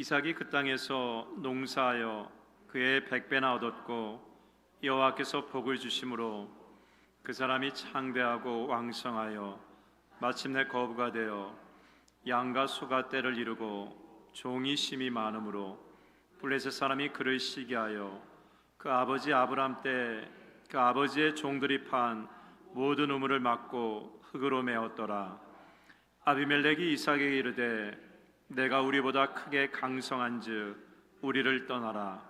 이삭이 그 땅에서 농사하여 그의 백배나 얻었고 여호와께서 복을 주심으로 그 사람이 창대하고 왕성하여 마침내 거부가 되어 양과 소가 떼를 이루고 종이 심이 많으므로 블레셋 사람이 그를 시기하여 그 아버지 아브람 때 그 아버지의 종들이 판 모든 우물을 막고 흙으로 메었더라. 아비멜렉이 이삭에게 이르되 내가 우리보다 크게 강성한즉 우리를 떠나라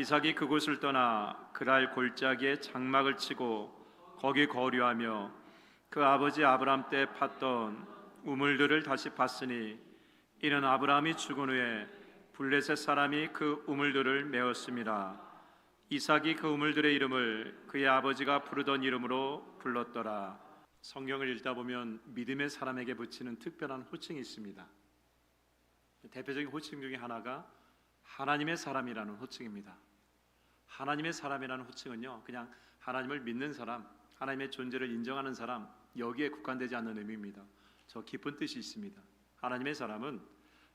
이삭이 그곳을 떠나 그랄 골짜기에 장막을 치고 거기 거류하며 그 아버지 아브람 때 팠던 우물들을 다시 팠으니 이는 아브라함이 죽은 후에 블레셋 사람이 그 우물들을 메었습니다. 이삭이 그 우물들의 이름을 그의 아버지가 부르던 이름으로 불렀더라. 성경을 읽다 보면 믿음의 사람에게 붙이는 특별한 호칭이 있습니다. 대표적인 호칭 중에 하나가 하나님의 사람이라는 호칭입니다. 하나님의 사람이라는 호칭은요, 그냥 하나님을 믿는 사람, 하나님의 존재를 인정하는 사람 여기에 국한되지 않는 의미입니다. 저 깊은 뜻이 있습니다. 하나님의 사람은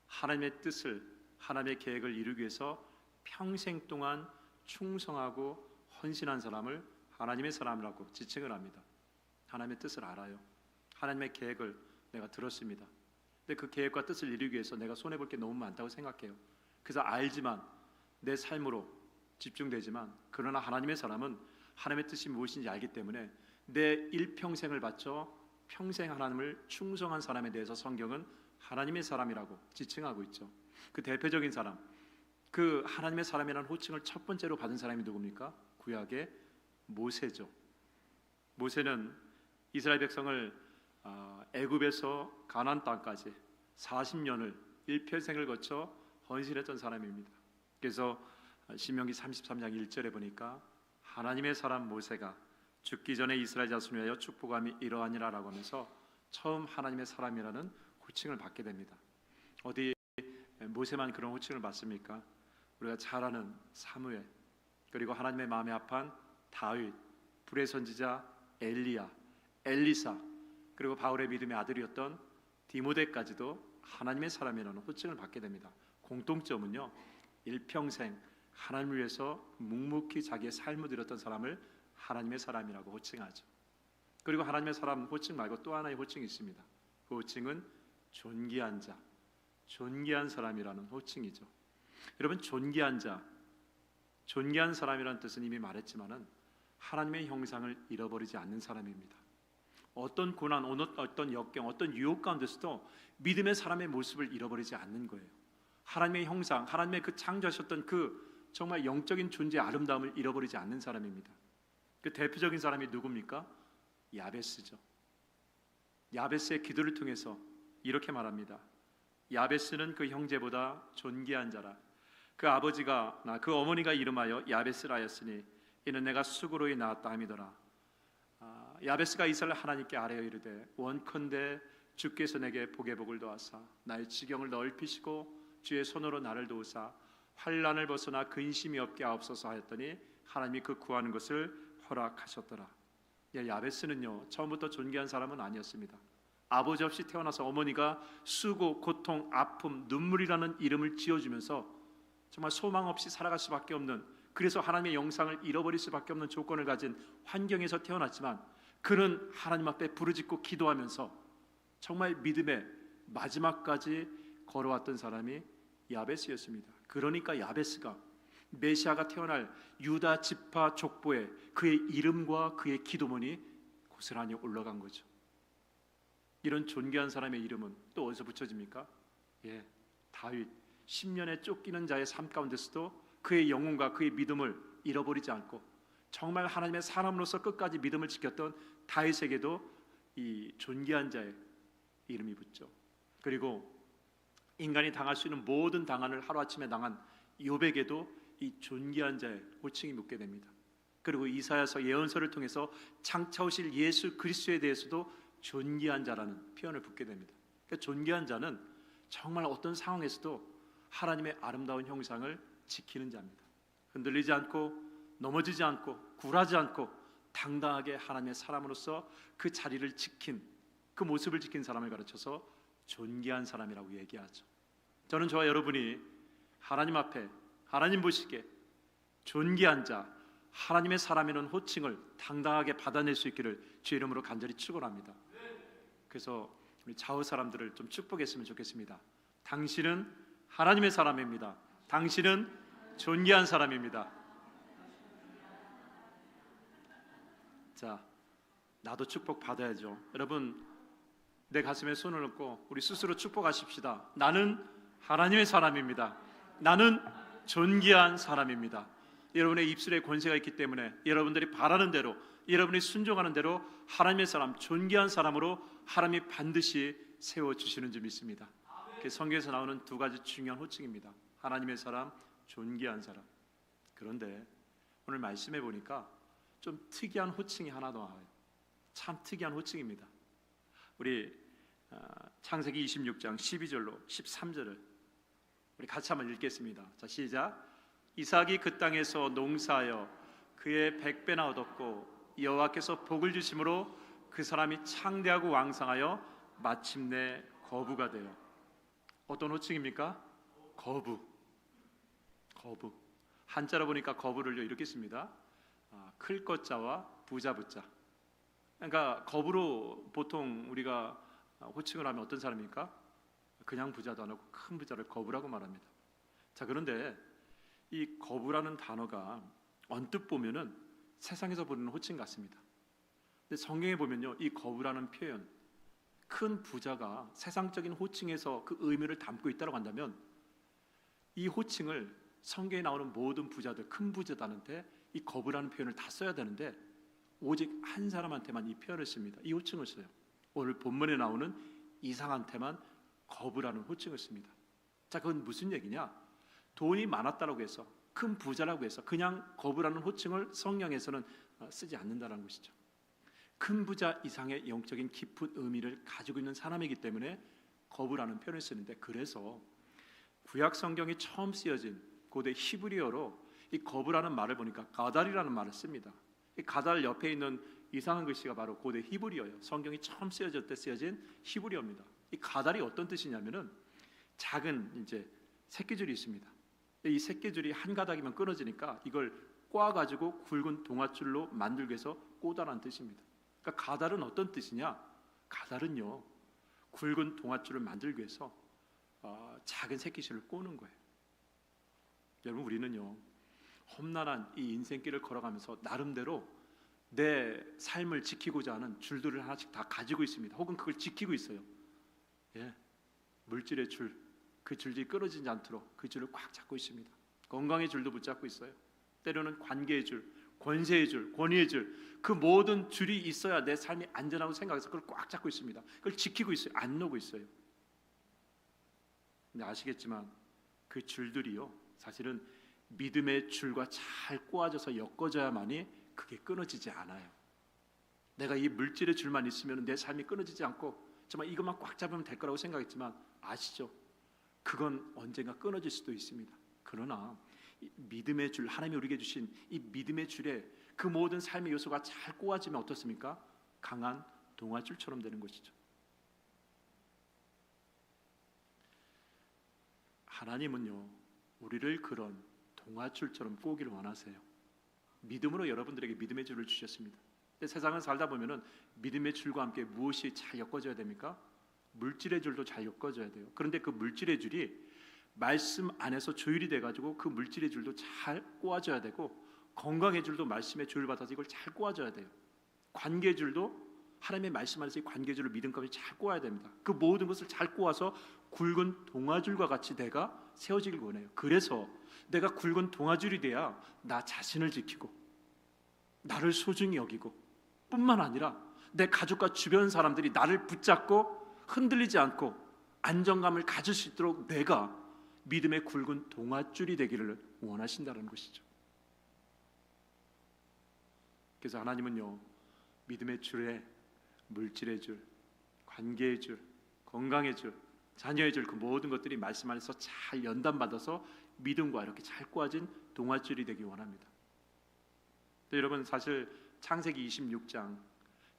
하나님의 뜻을 하나님의 계획을 이루기 위해서 평생 동안 충성하고 헌신한 사람을 하나님의 사람이라고 지칭을 합니다. 하나님의 뜻을 알아요. 하나님의 계획을 내가 들었습니다. 근데 그 계획과 뜻을 이루기 위해서 내가 손해 볼 게 너무 많다고 생각해요. 그래서 알지만 내 삶으로 집중되지만 그러나 하나님의 사람은 하나님의 뜻이 무엇인지 알기 때문에 내 일평생을 바쳐 평생 하나님을 충성한 사람에 대해서 성경은 하나님의 사람이라고 지칭하고 있죠. 그 대표적인 사람, 그 하나님의 사람이라는 호칭을 첫 번째로 받은 사람이 누굽니까? 구약의 모세죠. 모세는 이스라엘 백성을 아, 애굽에서 가나안 땅까지 40년을 일평생을 거쳐 헌신했던 사람입니다. 그래서 신명기 33장 1절에 보니까 하나님의 사람 모세가 죽기 전에 이스라엘 자손을 위하여 축복함이 이러하니라라고 하면서 처음 하나님의 사람이라는 호칭을 받게 됩니다. 어디 모세만 그런 호칭을 받습니까? 우리가 잘 아는 사무엘 그리고 하나님의 마음에 합한 다윗, 불의 선지자 엘리야, 엘리사 그리고 바울의 믿음의 아들이었던 디모데까지도 하나님의 사람이라는 호칭을 받게 됩니다. 공통점은요. 일평생 하나님을 위해서 묵묵히 자기의 삶을 드렸던 사람을 하나님의 사람이라고 호칭하죠. 그리고 하나님의 사람 호칭 말고 또 하나의 호칭이 있습니다. 그 호칭은 존귀한 자, 존귀한 사람이라는 호칭이죠. 여러분 존귀한 자, 존귀한 사람이라는 뜻은 이미 말했지만은 하나님의 형상을 잃어버리지 않는 사람입니다. 어떤 고난, 어떤 역경, 어떤 유혹 가운데서도 믿음의 사람의 모습을 잃어버리지 않는 거예요. 하나님의 형상, 하나님의 그 창조하셨던 그 정말 영적인 존재의 아름다움을 잃어버리지 않는 사람입니다. 그 대표적인 사람이 누굽니까? 야베스죠. 야베스의 기도를 통해서 이렇게 말합니다. 야베스는 그 형제보다 존귀한 자라. 그 아버지가 나 그 어머니가 이름하여 야베스라였으니 이는 내가 수고로이 낳았다 함이더라. 아, 야베스가 이스라엘 하나님께 아뢰어 이르되 원컨대 주께서 내게 복의 복을 도하사 나의 지경을 넓히시고 주의 손으로 나를 도우사 환란을 벗어나 근심이 없게 하옵소서 하였더니 하나님이 그 구하는 것을 허락하셨더라. 야베스는요 처음부터 존귀한 사람은 아니었습니다. 아버지 없이 태어나서 어머니가 수고, 고통, 아픔, 눈물이라는 이름을 지어주면서 정말 소망 없이 살아갈 수밖에 없는 그래서 하나님의 영상을 잃어버릴 수밖에 없는 조건을 가진 환경에서 태어났지만 그는 하나님 앞에 부르짖고 기도하면서 정말 믿음의 마지막까지 걸어왔던 사람이 야베스였습니다. 그러니까 야베스가 메시아가 태어날 유다 지파 족보에 그의 이름과 그의 기도문이 고스란히 올라간 거죠. 이런 존귀한 사람의 이름은 또 어디서 붙여집니까? 예, 다윗 10년에 쫓기는 자의 삶 가운데서도 그의 영혼과 그의 믿음을 잃어버리지 않고 정말 하나님의 사람으로서 끝까지 믿음을 지켰던 다윗에게도 이 존귀한 자의 이름이 붙죠. 그리고 인간이 당할 수 있는 모든 당한을 하루아침에 당한 요백에도 이 존귀한 자의 호칭이 묻게 됩니다. 그리고 이사야서 예언서를 통해서 장차 오실 예수 그리스도에 대해서도 존귀한 자라는 표현을 붙게 됩니다. 그러니까 존귀한 자는 정말 어떤 상황에서도 하나님의 아름다운 형상을 지키는 자입니다. 흔들리지 않고 넘어지지 않고 굴하지 않고 당당하게 하나님의 사람으로서 그 자리를 지킨 그 모습을 지킨 사람을 가르쳐서 존귀한 사람이라고 얘기하죠. 저는 저와 여러분이 하나님 앞에 하나님 보시기에 존귀한 자 하나님의 사람이라는 호칭을 당당하게 받아낼 수 있기를 주의 이름으로 간절히 축원합니다. 그래서 우리 좌우 사람들을 좀 축복했으면 좋겠습니다. 당신은 하나님의 사람입니다. 당신은 존귀한 사람입니다. 자, 나도 축복 받아야죠. 여러분, 내 가슴에 손을 얹고 우리 스스로 축복하십시다. 나는 하나님의 사람입니다. 나는 존귀한 사람입니다. 여러분의 입술에 권세가 있기 때문에 여러분들이 바라는 대로 여러분이 순종하는 대로 하나님의 사람, 존귀한 사람으로 하나님이 반드시 세워 주시는 줄 믿습니다. 그 성경에서 나오는 두 가지 중요한 호칭입니다. 하나님의 사람, 존귀한 사람. 그런데 오늘 말씀해 보니까 좀 특이한 호칭이 하나 더 나와요. 참 특이한 호칭입니다. 우리 어, 창세기 26장 12절로 13절을 우리 같이 한번 읽겠습니다. 자 시작. 이삭이 그 땅에서 농사하여 그의 백배나 얻었고 여호와께서 복을 주심으로 그 사람이 창대하고 왕성하여 마침내 거부가 되어 어떤 호칭입니까? 거부. 거부. 한자로 보니까 거부를요 이렇게 씁니다. 아, 클 것자와 부자 부자. 그러니까 거부로 보통 우리가 호칭을 하면 어떤 사람입니까? 그냥 부자도 안 하고 큰 부자를 거부라고 말합니다. 자 그런데 이 거부라는 단어가 언뜻 보면은 세상에서 부르는 호칭 같습니다. 근데 성경에 보면요, 이 거부라는 표현, 큰 부자가 세상적인 호칭에서 그 의미를 담고 있다고 한다면 이 호칭을 성경에 나오는 모든 부자들, 큰 부자들한테 이 거부라는 표현을 다 써야 되는데 오직 한 사람한테만 이 표현을 씁니다. 이 호칭을 써요. 오늘 본문에 나오는 이상한테만 거부라는 호칭을 씁니다. 자, 그건 무슨 얘기냐? 돈이 많았다라고 해서 큰 부자라고 해서 그냥 거부라는 호칭을 성경에서는 어, 쓰지 않는다는 것이죠. 큰 부자 이상의 영적인 깊은 의미를 가지고 있는 사람이기 때문에 거부라는 표현을 쓰는데 그래서 구약 성경이 처음 쓰여진 고대 히브리어로 이 거부라는 말을 보니까 가달이라는 말을 씁니다. 이 가달 옆에 있는 이상한 글씨가 바로 고대 히브리어예요. 성경이 처음 쓰여질 때 쓰여진 히브리어입니다. 이 가달이 어떤 뜻이냐면은 작은 이제 새끼줄이 있습니다. 이 새끼줄이 한 가닥이면 끊어지니까 이걸 꼬아 가지고 굵은 동아줄로 만들기 위해서 꼬다라는 뜻입니다. 그러니까 가달은 어떤 뜻이냐? 가달은요 굵은 동아줄을 만들기 위해서 어, 작은 새끼줄을 꼬는 거예요. 여러분 우리는요 험난한 이 인생길을 걸어가면서 나름대로 내 삶을 지키고자 하는 줄들을 하나씩 다 가지고 있습니다. 혹은 그걸 지키고 있어요. 예, 물질의 줄, 그 줄이 끊어지지 않도록 그 줄을 꽉 잡고 있습니다. 건강의 줄도 붙잡고 있어요. 때로는 관계의 줄, 권세의 줄, 권위의 줄, 그 모든 줄이 있어야 내 삶이 안전하고 생각해서 그걸 꽉 잡고 있습니다. 그걸 지키고 있어요. 안 놓고 있어요. 근데 아시겠지만 그 줄들이요, 사실은 믿음의 줄과 잘 꼬아져서 엮어져야만이 그게 끊어지지 않아요. 내가 이 물질의 줄만 있으면 내 삶이 끊어지지 않고 정말 이것만 꽉 잡으면 될 거라고 생각했지만 아시죠? 그건 언젠가 끊어질 수도 있습니다. 그러나 믿음의 줄 하나님이 우리에게 주신 이 믿음의 줄에 그 모든 삶의 요소가 잘 꼬아지면 어떻습니까? 강한 동아줄처럼 되는 것이죠. 하나님은요 우리를 그런 동아줄처럼 꼬기를 원하세요. 믿음으로 여러분들에게 믿음의 줄을 주셨습니다. 근데 세상을 살다 보면은 믿음의 줄과 함께 무엇이 잘 엮어져야 됩니까? 물질의 줄도 잘 엮어져야 돼요. 그런데 그 물질의 줄이 말씀 안에서 조율이 돼가지고 그 물질의 줄도 잘 꼬아져야 되고 건강의 줄도 말씀의 조율 받아서 이걸 잘 꼬아져야 돼요. 관계 줄도 하나님의 말씀 안에서 이 관계 줄을 믿음까지 잘 꼬아야 됩니다. 그 모든 것을 잘 꼬아서 굵은 동아줄과 같이 내가 세워지길 원해요. 그래서 내가 굵은 동아줄이 돼야 나 자신을 지키고 나를 소중히 여기고 뿐만 아니라 내 가족과 주변 사람들이 나를 붙잡고 흔들리지 않고 안정감을 가질 수 있도록 내가 믿음의 굵은 동아줄이 되기를 원하신다는 것이죠. 그래서 하나님은요 믿음의 줄에 물질의 줄, 관계의 줄, 건강의 줄, 자녀의 줄 그 모든 것들이 말씀 안에서 잘 연단받아서 믿음과 이렇게 잘 꼬아진 동아줄이 되기 원합니다. 여러분 사실 창세기 26장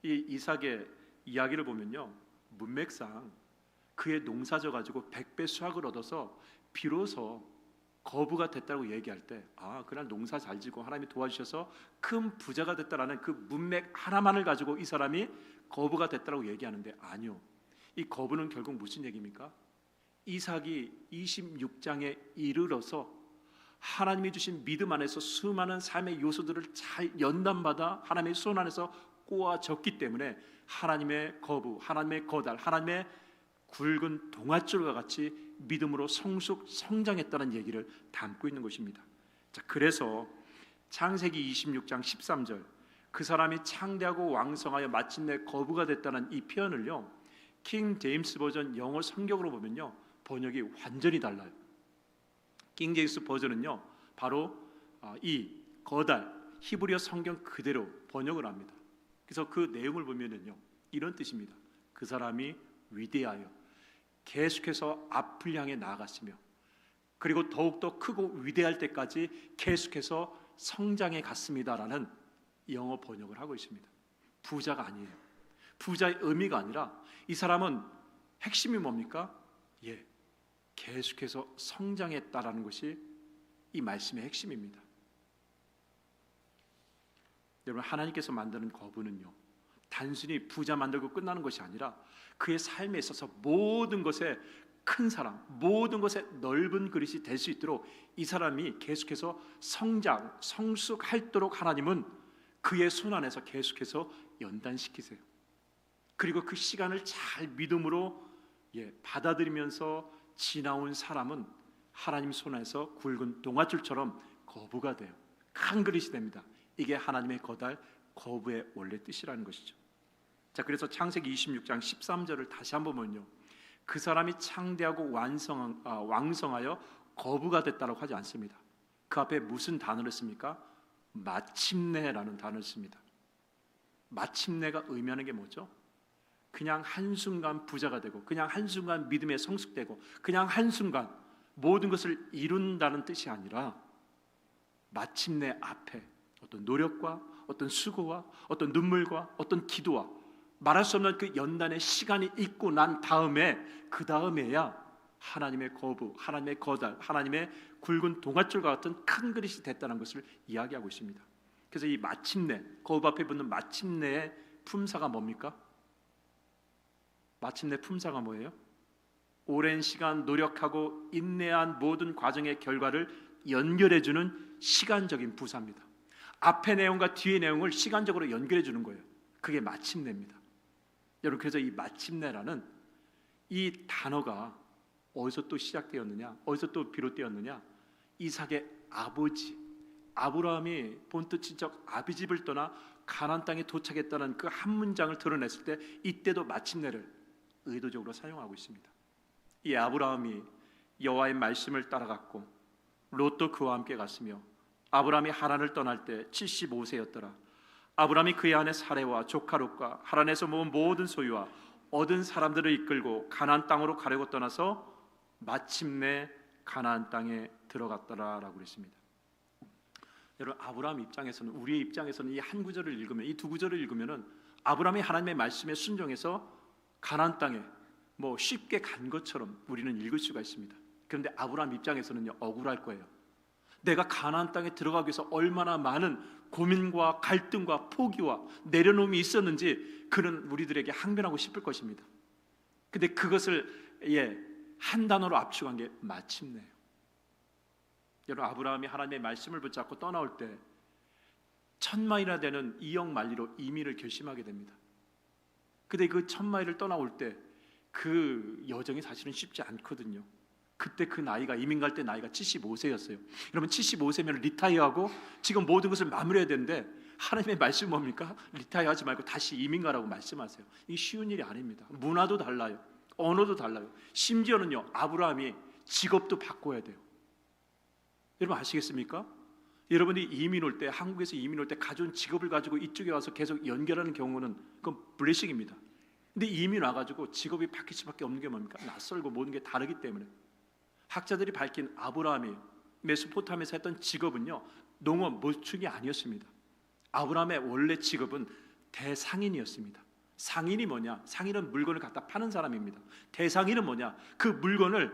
이 이삭의 이야기를 보면요 문맥상 그의 농사져 가지고 백배 수확을 얻어서 비로소 거부가 됐다고 얘기할 때, 아, 그날 농사 잘 지고 하나님이 도와주셔서 큰 부자가 됐다라는 그 문맥 하나만을 가지고 이 사람이 거부가 됐다고 얘기하는데 아니요. 이 거부는 결국 무슨 얘기입니까? 이삭이 26장에 이르러서 하나님이 주신 믿음 안에서 수많은 삶의 요소들을 잘 연단받아 하나님의 손 안에서 꼬아졌기 때문에 하나님의 거부, 하나님의 거달, 하나님의 굵은 동아줄과 같이 믿음으로 성숙 성장했다는 얘기를 담고 있는 것입니다. 자, 그래서 창세기 26장 13절 그 사람이 창대하고 왕성하여 마침내 거부가 됐다는 이 표현을요. 킹 제임스 버전 영어 성경으로 보면요. 번역이 완전히 달라요. 킹 제임스 버전은요. 바로 아, 이 거달 히브리어 성경 그대로 번역을 합니다. 그래서 그 내용을 보면은요. 이런 뜻입니다. 그 사람이 위대하여 계속해서 앞을 향해 나아갔으며 그리고 더욱더 크고 위대할 때까지 계속해서 성장해 갔습니다라는 영어 번역을 하고 있습니다. 부자가 아니에요. 부자의 의미가 아니라 이 사람은 핵심이 뭡니까? 예. 계속해서 성장했다라는 것이 이 말씀의 핵심입니다. 여러분 하나님께서 만드는 거부는요. 단순히 부자 만들고 끝나는 것이 아니라 그의 삶에 있어서 모든 것에 큰 사람, 모든 것에 넓은 그릇이 될 수 있도록 이 사람이 계속해서 성장, 성숙할도록 하나님은 그의 손 안에서 계속해서 연단시키세요. 그리고 그 시간을 잘 믿음으로 예, 받아들이면서 지나온 사람은 하나님 손 안에서 굵은 동아줄처럼 거부가 돼요. 큰 그릇이 됩니다. 이게 하나님의 거달 거부의 원래 뜻이라는 것이죠. 자, 그래서 창세기 26장 13절을 다시 한번 보면요. 그 사람이 창대하고 완성 아, 왕성하여 거부가 됐다고 하지 않습니다. 그 앞에 무슨 단어를 씁니까? 마침내라는 단어를 씁니다. 마침내가 의미하는 게 뭐죠? 그냥 한순간 부자가 되고 그냥 한순간 믿음에 성숙되고 그냥 한순간 모든 것을 이룬다는 뜻이 아니라 마침내 앞에 어떤 노력과 어떤 수고와 어떤 눈물과 어떤 기도와 말할 수 없는 그 연단의 시간이 있고 난 다음에 그 다음에야 하나님의 거부, 하나님의 거달, 하나님의 굵은 동아줄과 같은 큰 그릇이 됐다는 것을 이야기하고 있습니다. 그래서 이 마침내, 거부 앞에 붙는 마침내의 품사가 뭡니까? 마침내 품사가 뭐예요? 오랜 시간 노력하고 인내한 모든 과정의 결과를 연결해 주는 시간적인 부사입니다. 앞의 내용과 뒤의 내용을 시간적으로 연결해 주는 거예요. 그게 마침내입니다. 여러분 그래서 이 마침내라는 이 단어가 어디서 또 시작되었느냐? 어디서 또 비롯되었느냐? 이삭의 아버지 아브라함이 본뜻 친척 아비집을 떠나 가나안 땅에 도착했다는 그 한 문장을 드러냈을 때 이때도 마침내를 의도적으로 사용하고 있습니다. 이 아브라함이 여호와의 말씀을 따라갔고 롯도 그와 함께 갔으며 아브라함이 하란을 떠날 때 75세였더라. 아브라함이 그의 아내 사레와 조카 롯과 하란에서 모은 모든 소유와 얻은 사람들을 이끌고 가나안 땅으로 가려고 떠나서 마침내 가나안 땅에 들어갔더라라고 그랬습니다. 여러분 아브라함 입장에서는 우리의 입장에서는 이 한 구절을 읽으면 이 두 구절을 읽으면은 아브라함이 하나님의 말씀에 순종해서 가나안 땅에 뭐 쉽게 간 것처럼 우리는 읽을 수가 있습니다. 그런데 아브라함 입장에서는요 억울할 거예요. 내가 가나안 땅에 들어가기 위해서 얼마나 많은 고민과 갈등과 포기와 내려놓음이 있었는지 그는 우리들에게 항변하고 싶을 것입니다. 근데 그것을 예, 한 단어로 압축한 게 마침내예요. 여러분 아브라함이 하나님의 말씀을 붙잡고 떠나올 때 천마이나 되는 이역 만리로 이민을 결심하게 됩니다. 근데 그 천마일을 떠나올 때 그 여정이 사실은 쉽지 않거든요. 그때 그 나이가 이민 갈 때 나이가 75세였어요. 여러분 75세면 리타이어하고 지금 모든 것을 마무리해야 되는데 하나님의 말씀 뭡니까? 리타이어하지 말고 다시 이민 가라고 말씀하세요. 이게 쉬운 일이 아닙니다. 문화도 달라요. 언어도 달라요. 심지어는요 아브라함이 직업도 바꿔야 돼요. 여러분 아시겠습니까? 여러분이 이민 올 때 한국에서 이민 올 때 가져온 직업을 가지고 이쪽에 와서 계속 연결하는 경우는 그건 블레싱입니다. 근데 이민 와가지고 직업이 바뀔 수밖에 없는 게 뭡니까? 낯설고 모든 게 다르기 때문에 학자들이 밝힌 아브라함이 메소포타미아에서 했던 직업은요 농업 모축이 아니었습니다. 아브라함의 원래 직업은 대상인이었습니다. 상인이 뭐냐? 상인은 물건을 갖다 파는 사람입니다. 대상인은 뭐냐? 그 물건을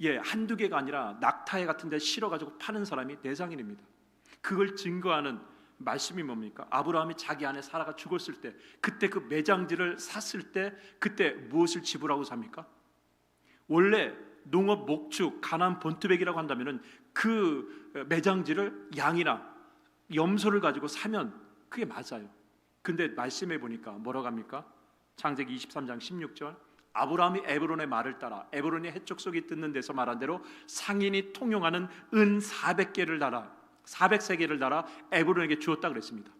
예, 한두 개가 아니라 낙타에 같은 데 실어 가지고 파는 사람이 내장인입니다. 그걸 증거하는 말씀이 뭡니까? 아브라함이 자기 아내 사라가 죽었을 때 그때 그 매장지를 샀을 때 그때 무엇을 지불하고 삽니까? 원래 농업 목축 가난 본투백이라고 한다면은 그 매장지를 양이나 염소를 가지고 사면 그게 맞아요. 근데 말씀해 보니까 뭐라고 합니까? 창세기 23장 16절 아브라함이 에브론의 말을 따라 에브론이 해적 속이 뜯는 데서 말한 대로 상인이 통용하는 은 400개를 달아 400세계를 달아 에브론에게 주었다 그랬습니다.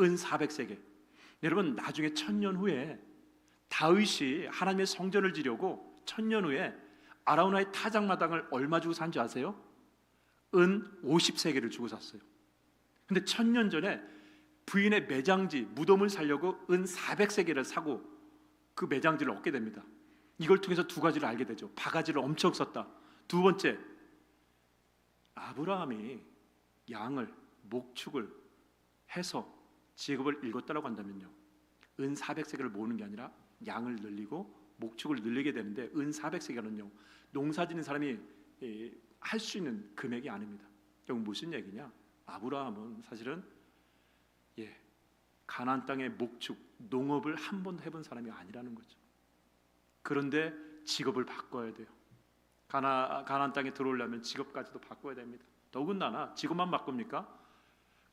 은 400세계. 여러분 나중에 천년 후에 다윗이 하나님의 성전을 지려고 천년 후에 아라우나의 타작마당을 얼마 주고 산지 아세요? 은 50세계를 주고 샀어요. 근데 천년 전에 부인의 매장지 무덤을 살려고 은 400세계를 사고 그 매장지를 얻게 됩니다. 이걸 통해서 두 가지를 알게 되죠. 바가지를 엄청 썼다. 두 번째, 아브라함이 양을 목축을 해서 직업을 읽었다라고 한다면요. 은 400세계를 모으는 게 아니라 양을 늘리고 목축을 늘리게 되는데 은 400세계는요. 농사 짓는 사람이 할 수 있는 금액이 아닙니다. 결국 무슨 얘기냐? 아브라함은 사실은 예, 가나안 땅의 목축 농업을 한 번도 해본 사람이 아니라는 거죠. 그런데 직업을 바꿔야 돼요. 가나 가나안 땅에 들어오려면 직업까지도 바꿔야 됩니다. 더군다나 직업만 바꿉니까?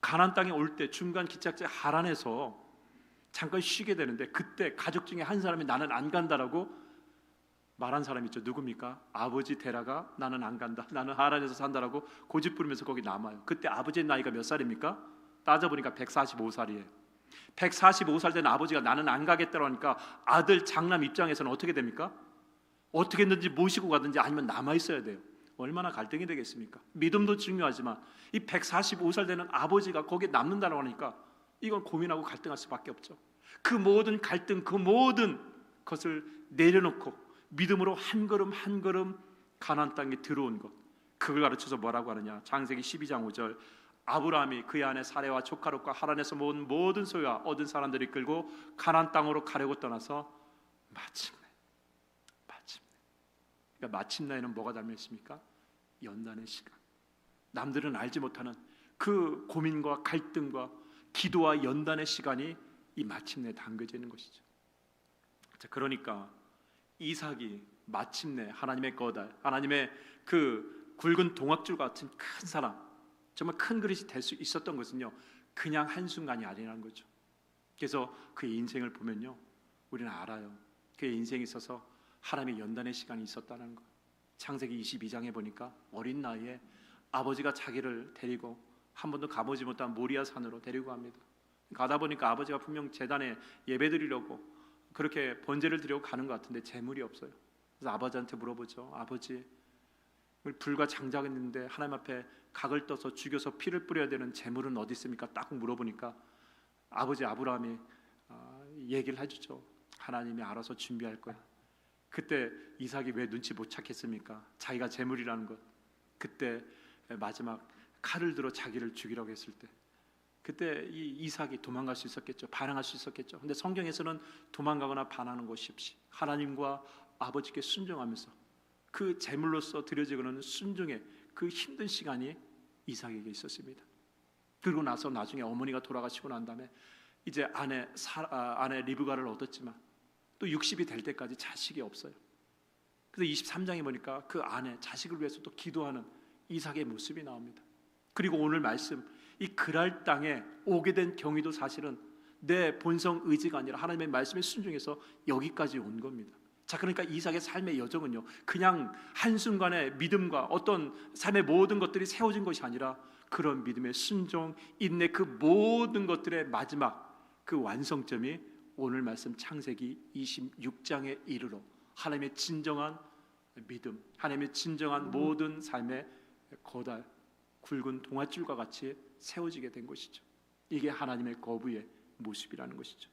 가나안 땅에 올 때 중간 기착제 하란에서 잠깐 쉬게 되는데 그때 가족 중에 한 사람이 나는 안 간다라고 말한 사람이 있죠. 누굽니까? 아버지 데라가 나는 안 간다. 나는 하란에서 산다라고 고집 부리면서 거기 남아요. 그때 아버지의 나이가 몇 살입니까? 따져보니까 145살이에요. 145살 된 아버지가 나는 안 가겠다고 하니까 아들 장남 입장에서는 어떻게 됩니까? 어떻게 했는지 모시고 가든지 아니면 남아 있어야 돼요. 얼마나 갈등이 되겠습니까? 믿음도 중요하지만 이 145살 되는 아버지가 거기에 남는다고 하니까 이건 고민하고 갈등할 수밖에 없죠. 그 모든 갈등, 그 모든 것을 내려놓고 믿음으로 한 걸음 한 걸음 가나안 땅에 들어온 것. 그걸 가르쳐서 뭐라고 하느냐? 장세기 12장 5절 아브라함이 그의 아내 사레와 조카롯과 하란에서 모은 모든 소유와 얻은 사람들이 끌고 가나안 땅으로 가려고 떠나서 마침내 그러니까 마침내에는 뭐가 담겨 있습니까? 연단의 시간. 남들은 알지 못하는 그 고민과 갈등과 기도와 연단의 시간이 이 마침내 담겨져 있는 것이죠. 자, 그러니까 이삭이 마침내 하나님의 거달, 하나님의 그 굵은 동학줄 같은 큰 사람, 정말 큰 그릇이 될 수 있었던 것은요, 그냥 한 순간이 아니라는 거죠. 그래서 그의 인생을 보면요, 우리는 알아요. 그의 인생에 있어서 하나님의 연단의 시간이 있었다는 거. 창세기 22장에 보니까 어린 나이에 아버지가 자기를 데리고 한 번도 가보지 못한 모리아 산으로 데리고 갑니다. 가다 보니까 아버지가 분명 재단에 예배드리려고 그렇게 번제를 드리고 가는 것 같은데 재물이 없어요. 그래서 아버지한테 물어보죠. 아버지, 불과 장작했는데 하나님 앞에 각을 떠서 죽여서 피를 뿌려야 되는 재물은 어디 있습니까? 딱 물어보니까 아버지 아브라함이 어, 얘기를 해주죠. 하나님이 알아서 준비할 거야. 그때 이삭이 왜 눈치 못 찾겠습니까? 자기가 재물이라는 것. 그때 마지막 칼을 들어 자기를 죽이라고 했을 때 그때 이 이삭이 도망갈 수 있었겠죠. 반항할 수 있었겠죠. 근데 성경에서는 도망가거나 반하는 것이 없이 하나님과 아버지께 순종하면서 그 제물로서 드려지고는 순종의 그 힘든 시간이 이삭에게 있었습니다. 그리고 나서 나중에 어머니가 돌아가시고 난 다음에 이제 아내 사, 아, 아내 리브가를 얻었지만 또 60이 될 때까지 자식이 없어요. 그래서 23장에 보니까 그 아내 자식을 위해서 또 기도하는 이삭의 모습이 나옵니다. 그리고 오늘 말씀 이 그랄 땅에 오게 된 경위도 사실은 내 본성 의지가 아니라 하나님의 말씀에 순종해서 여기까지 온 겁니다. 자, 그러니까 이삭의 삶의 여정은요, 그냥 한순간의 믿음과 어떤 삶의 모든 것들이 세워진 것이 아니라 그런 믿음의 순종, 인내 그 모든 것들의 마지막 그 완성점이 오늘 말씀 창세기 26장에 이르러 하나님의 진정한 믿음, 하나님의 진정한 모든 삶의 거달 굵은 동아줄과 같이 세워지게 된 것이죠. 이게 하나님의 거부의 모습이라는 것이죠.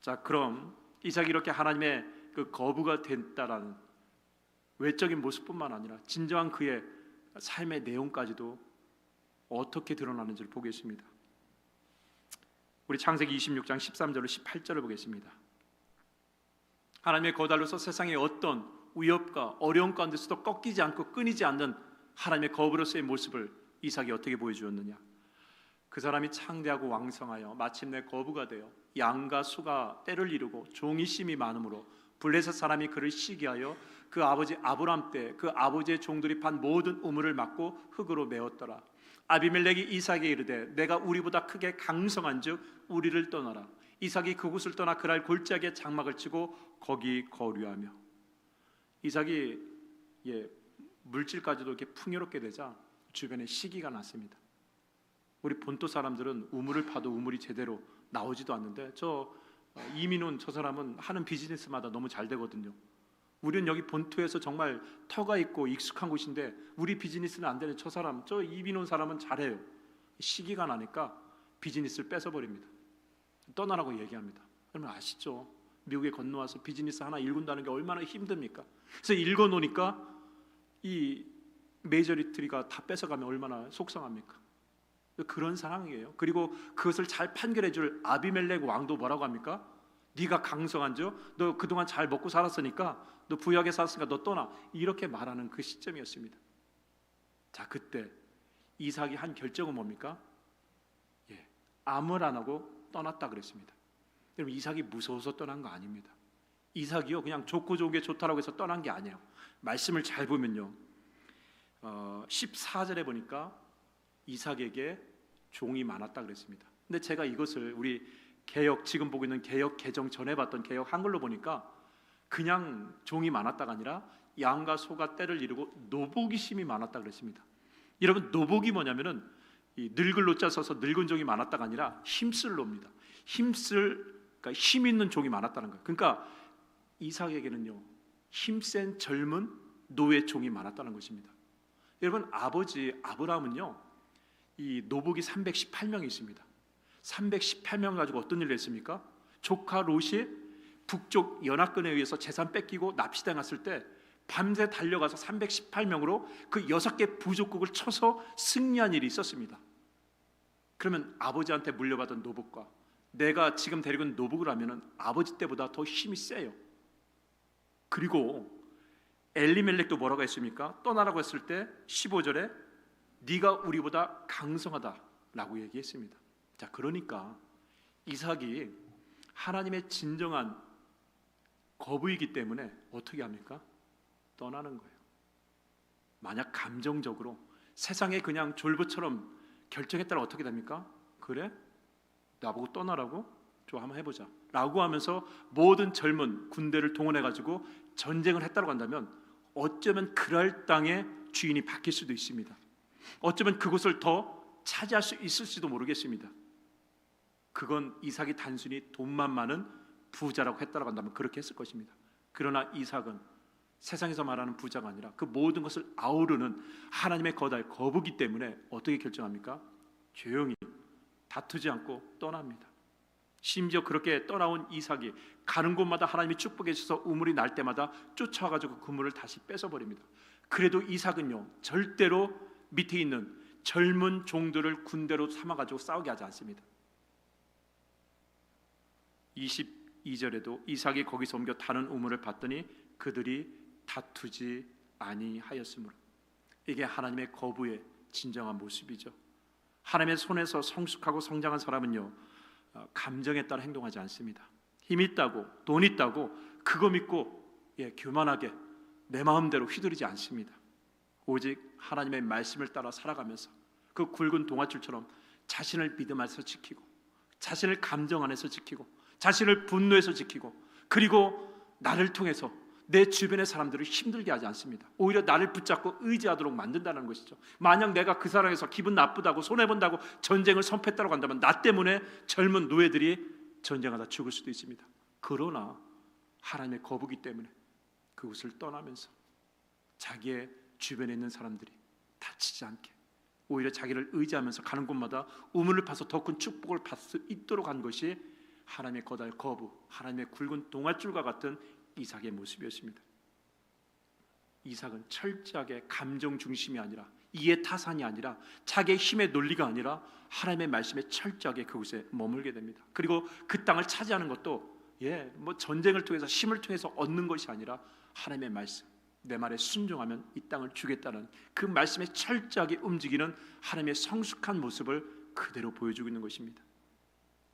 자, 그럼 이삭이 이렇게 하나님의 그 거부가 됐다라는 외적인 모습뿐만 아니라 진정한 그의 삶의 내용까지도 어떻게 드러나는지를 보겠습니다. 우리 창세기 26장 13절로 18절을 보겠습니다. 하나님의 거달로서 세상에 어떤 위협과 어려움 가운데서도 꺾이지 않고 끊이지 않는 하나님의 거부로서의 모습을 이삭이 어떻게 보여주었느냐? 그 사람이 창대하고 왕성하여 마침내 거부가 되어 양과 수가 때를 이루고 종이 심이 많으므로 블레셋 사람이 그를 시기하여 그 아버지 아브람 때 그 아버지의 종들이 판 모든 우물을 막고 흙으로 메웠더라. 아비멜렉이 이삭에게 이르되 내가 우리보다 크게 강성한즉 우리를 떠나라. 이삭이 그곳을 떠나 그랄 골짜기에 장막을 치고 거기 거류하며 이삭이 예, 물질까지도 이렇게 풍요롭게 되자 주변에 시기가 났습니다. 우리 본토 사람들은 우물을 파도 우물이 제대로 나오지도 않는데 저 어, 이민훈 저 사람은 하는 비즈니스마다 너무 잘 되거든요. 우리는 여기 본토에서 정말 터가 있고 익숙한 곳인데 우리 비즈니스는 안 되는 저 사람 저 이민훈 사람은 잘해요. 시기가 나니까 비즈니스를 뺏어 버립니다. 떠나라고 얘기합니다. 그러면 아시죠? 미국에 건너와서 비즈니스 하나 일군다는 게 얼마나 힘듭니까? 그래서 읽어 놓으니까 이 메이저리트리가 다 뺏어가면 얼마나 속상합니까? 그런 상황이에요. 그리고 그것을 잘 판결해 줄 아비멜렉 왕도 뭐라고 합니까? 네가 강성한 죠? 너 그동안 잘 먹고 살았으니까 너 부유하게 살았으니까 너 떠나. 이렇게 말하는 그 시점이었습니다. 자, 그때 이삭이 한 결정은 뭡니까? 예. 아무를 안 하고 떠났다 그랬습니다. 여러분 이삭이 무서워서 떠난 거 아닙니다. 이삭이요 그냥 좋고 좋은 게 좋다라고 해서 떠난 게 아니에요. 말씀을 잘 보면요. 어, 14절에 보니까 이삭에게 종이 많았다 그랬습니다. 근데 제가 이것을 우리 개혁 지금 보고 있는 개혁 개정 전에 봤던 개혁 한글로 보니까 그냥 종이 많았다가 아니라 양과 소가 때를 이루고 노복이심이 많았다 그랬습니다. 여러분 노복이 뭐냐면은 이 늙을 노자 써서 늙은 종이 많았다가 아니라 힘쓸 노입니다. 힘쓸 그러니까 힘 있는 종이 많았다는 거예요. 그러니까 이삭에게는요 힘센 젊은 노예 종이 많았다는 것입니다. 여러분 아버지 아브라함은요 이 노복이 318명이 있습니다. 318명 가지고 어떤 일을 했습니까? 조카 롯이 북쪽 연합군에 의해서 재산 뺏기고 납치당했을 때 밤새 달려가서 318명으로 그 여섯 개 부족국을 쳐서 승리한 일이 있었습니다. 그러면 아버지한테 물려받은 노복과 내가 지금 데리고 있는 노복을 하면은 아버지 때보다 더 힘이 세요. 그리고 엘리멜렉도 뭐라고 했습니까? 떠나라고 했을 때 15절에 네가 우리보다 강성하다라고 얘기했습니다. 자, 그러니까 이삭이 하나님의 진정한 거부이기 때문에 어떻게 합니까? 떠나는 거예요. 만약 감정적으로 세상에 그냥 졸부처럼 결정했다라 어떻게 됩니까? 그래? 나보고 떠나라고? 좋아 한번 해보자. 라고 하면서 모든 젊은 군대를 동원해 가지고 전쟁을 했다고 한다면 어쩌면 그럴 땅의 주인이 바뀔 수도 있습니다. 어쩌면 그곳을 더 차지할 수 있을지도 모르겠습니다. 그건 이삭이 단순히 돈만 많은 부자라고 했다고 한다면 그렇게 했을 것입니다. 그러나 이삭은 세상에서 말하는 부자가 아니라 그 모든 것을 아우르는 하나님의 거달 거부기 때문에 어떻게 결정합니까? 조용히 다투지 않고 떠납니다. 심지어 그렇게 떠나온 이삭이 가는 곳마다 하나님이 축복해 주셔서 우물이 날 때마다 쫓아와 가지고 그물을 다시 뺏어 버립니다. 그래도 이삭은요 절대로 밑에 있는 젊은 종들을 군대로 삼아 가지고 싸우게 하지 않습니다. 22절에도 이삭이 거기서 옮겨 다른 우물을 봤더니 그들이 다투지 아니하였으므로 이게 하나님의 거부의 진정한 모습이죠. 하나님의 손에서 성숙하고 성장한 사람은요 어, 감정에 따라 행동하지 않습니다. 힘 있다고 돈 있다고 그거 믿고 예, 교만하게 내 마음대로 휘두르지 않습니다. 오직 하나님의 말씀을 따라 살아가면서 그 굵은 동아줄처럼 자신을 믿음 안에서 지키고 자신을 감정 안에서 지키고 자신을 분노해서 지키고 그리고 나를 통해서 내 주변의 사람들을 힘들게 하지 않습니다. 오히려 나를 붙잡고 의지하도록 만든다는 것이죠. 만약 내가 그 사람에서 기분 나쁘다고 손해 본다고 전쟁을 선포했다고 한다면 나 때문에 젊은 노예들이 전쟁하다 죽을 수도 있습니다. 그러나 하나님의 거부기 때문에 그곳을 떠나면서 자기의 주변에 있는 사람들이 다치지 않게 오히려 자기를 의지하면서 가는 곳마다 우물을 파서 더 큰 축복을 받을 수 있도록 한 것이 하나님의 거달 거부, 하나님의 굵은 동아줄과 같은 이삭의 모습이었습니다. 이삭은 철저하게 감정 중심이 아니라 이해 타산이 아니라 자기의 힘의 논리가 아니라 하나님의 말씀에 철저하게 그곳에 머물게 됩니다. 그리고 그 땅을 차지하는 것도 예, 뭐 전쟁을 통해서 힘을 통해서 얻는 것이 아니라 하나님의 말씀 내 말에 순종하면 이 땅을 주겠다는 그 말씀에 철저하게 움직이는 하나님의 성숙한 모습을 그대로 보여주고 있는 것입니다.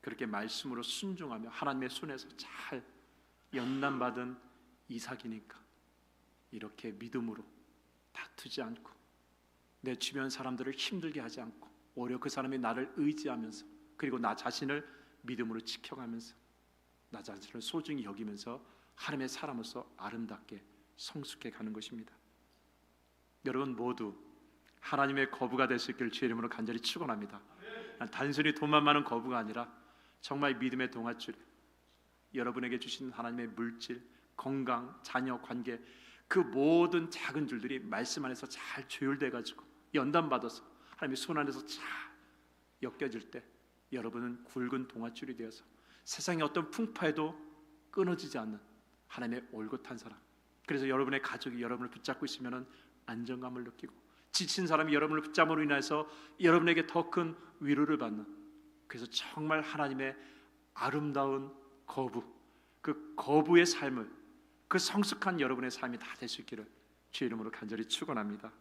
그렇게 말씀으로 순종하며 하나님의 손에서 잘 연단받은 이삭이니까 이렇게 믿음으로 다투지 않고 내 주변 사람들을 힘들게 하지 않고 오히려 그 사람이 나를 의지하면서 그리고 나 자신을 믿음으로 지켜가면서 나 자신을 소중히 여기면서 하나님의 사람으로서 아름답게 성숙해 가는 것입니다. 여러분 모두 하나님의 거부가 될 수 있기를 주의 이름으로 간절히 축원합니다. 단순히 돈만 많은 거부가 아니라 정말 믿음의 동아줄 여러분에게 주신 하나님의 물질, 건강, 자녀 관계 그 모든 작은 줄들이 말씀 안에서 잘 조율돼 가지고 연단 받아서 하나님의 손 안에서 잘 엮여질 때 여러분은 굵은 동아줄이 되어서 세상의 어떤 풍파에도 끊어지지 않는 하나님의 올곧한 사람. 그래서 여러분의 가족이 여러분을 붙잡고 있으면 안정감을 느끼고 지친 사람이 여러분을 붙잡음으로 인해서 여러분에게 더 큰 위로를 받는 그래서 정말 하나님의 아름다운 거부 그 거부의 삶을 그 성숙한 여러분의 삶이 다 될 수 있기를 주의 이름으로 간절히 축원합니다.